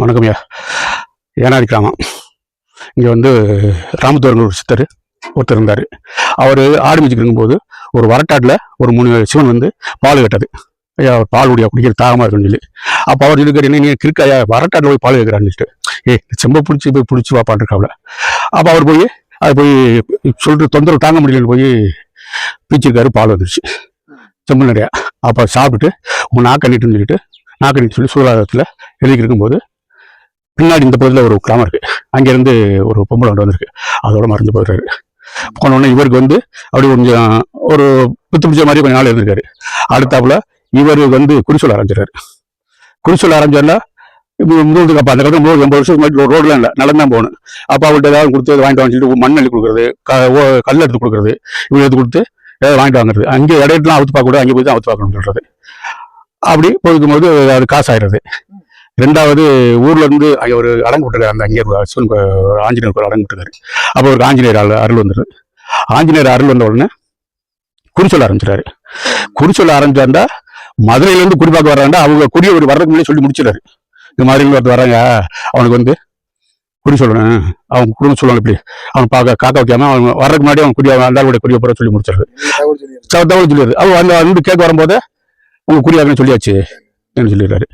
வணக்கம் ஐயா. ஏனாடி கிராமம். இங்கே வந்து ராமத்துவரங்க ஒரு சித்தர் ஒருத்தர் இருந்தார். அவர் ஆடு மேய்ச்சிட்டு இருக்கும்போது ஒரு வரட்டாட்டில் ஒரு மூணு சிவன் வந்து பால் கட்டது. ஐயா அவர் பால் குடியா குடிக்கிற தாகமாக இருக்குன்னு சொல்லி. அப்போ அவர் இருக்காரு என்ன நீங்கள் கிறுக்க ஐயா வரட்டாட்டில் போய் பால் கேட்குறான்னு சொல்லிட்டு. ஏய் செம்ப பிடிச்சி போய் பிடிச்சி வாப்பான் இருக்காப்ல அப்போ அவர் போய் அது போய் சொல்லிட்டு தொந்தரவு தாங்க முடியலன்னு போய் பீச்சிருக்காரு பால் வந்துருச்சு. செம்பு நிறையா அப்போ சாப்பிட்டுட்டு உன் நாக்கண்ணிட்டுன்னு சொல்லிட்டு நாக்கண்ணிட்டு சொல்லி சூழலாதத்தில் எழுதி இருக்கும்போது பின்னாடி இந்த பகுதியில் ஒரு கிராமம் இருக்கு. அங்கேருந்து ஒரு பொம்பளை கொண்டு வந்திருக்கு. அதோட மறைஞ்சு போயிடுறாரு. போனோடனே இவருக்கு வந்து அப்படி கொஞ்சம் ஒரு பித்து பிடிச்ச மாதிரி கொஞ்சம் நாள் இருந்திருக்காரு. அடுத்தாப்புல இவர் வந்து குறிச்சொல் ஆரம்பிச்சிடறாரு. குறிச்சொல் ஆரம்பிச்சாருன்னா மூணு அப்போ அந்த காலத்தில் மூணு எண்பது வருஷத்துக்கு முன்னாடி ரோட்லாம் இல்லை. நடந்தான் போகணும். அப்போ அவர்கிட்ட ஏதாவது கொடுத்து அதை வாங்கிட்டு வாங்கிட்டு மண் அள்ளி கொடுக்குறது க ஓ- கல் எடுத்து கொடுக்குறது இவங்க எடுத்து கொடுத்து ஏதாவது வாங்கிட்டு வாங்குறது. அங்கே இடையெல்லாம் அவுத்து பார்க்க கூட அங்கே போய் தான் அவுத்து பார்க்கணும்னு சொல்கிறது அப்படி போய்க்கும்போது அது காசு ஆயிடுறது ரெண்டாவது ஊர்ல இருந்து அங்க ஒரு அடங்கு விட்டுருக்காரு. அந்த அங்கே சிவன் ஆஞ்சநேயர் கோயில் அடங்கு விட்டுருக்காரு. அப்போ ஒரு ஆஞ்சநேயர் அருள் வந்துடுது ஆஞ்சநேயர் அருள் வந்த உடனே குறிச்சொல்ல ஆரம்பிச்சிட்டாரு. குறிச்சொல்ல ஆரம்பிச்சாண்டா மதுரையில இருந்து குடி பார்க்க வர்றாண்டா அவங்க குடிய ஒரு வர்றதுக்கு முன்னாடி சொல்லி முடிச்சிடாரு இந்த மாதிரி ஒருத்தர் வராங்க. அவனுக்கு வந்து குறி சொல்லணும். அவங்க குடும்பம் சொல்லணும் இப்படி. அவன் பார்க்க காக்க வைக்காம அவன் வர்றதுக்கு முன்னாடி அவன் குடிய அந்தாளுடைய குடிய போற சொல்லி முடிச்சிடுறது தகவல் சொல்லிடுது அவன் வந்து வந்து கேட்க வரும்போது உங்க குறியாகன்னு சொல்லியாச்சு. சொல்லிடுறாரு.